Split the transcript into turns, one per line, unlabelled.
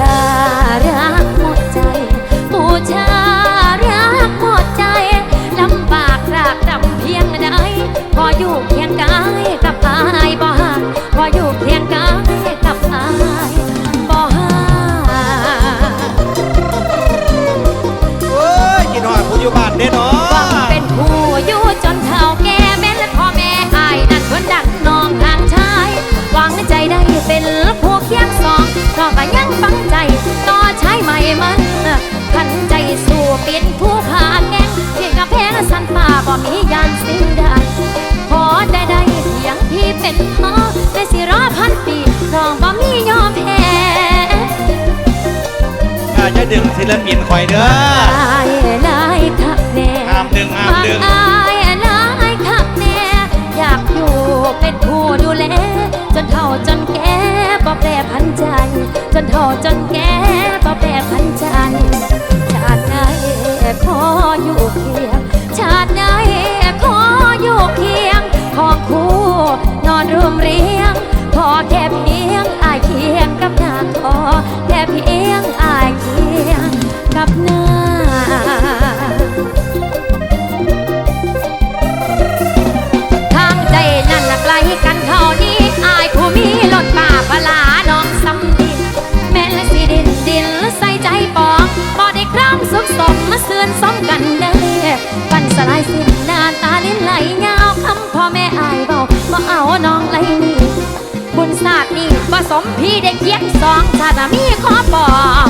บูชารักหมดใจบูชารักหมดใจลำบากรากดำเพียงใดพออยู่เคียงกายกับอายบ่ห่างพออยู่เคียงกายกับอายบ่ห่าง
โอ้ยกินหอดผู้อยู่บ้านเด้เนาะ
เป็นผู้พาแกงที่กระแพงสันป่าบ่มียานสิ่งใดขอได้ได้เพียงพี่เป็นพ่อในสิรอพันปีน้องบ่มียอมแพ้
อาจะดึงศิลปินคอยเด้อ
อายนายคักแน่
ห้ามดึงห้ามดึง
อายนายคักแน่อยากอยู่เป็นผู้ดูแลจนเฒ่าจนแก่บ่แปรพันใจ จนเฒ่าจนแก่ สุขสบมาเสือนซ้อมกันเด้อปันสลายสิ้นหน้าตาลิ้นไหลยาวคำพ่อแม่อายเบาบ่เอาน้องไหลนี่บุญศาสตร์นี่ผสมพี่ได้เยียงสองชาตามีขอบอก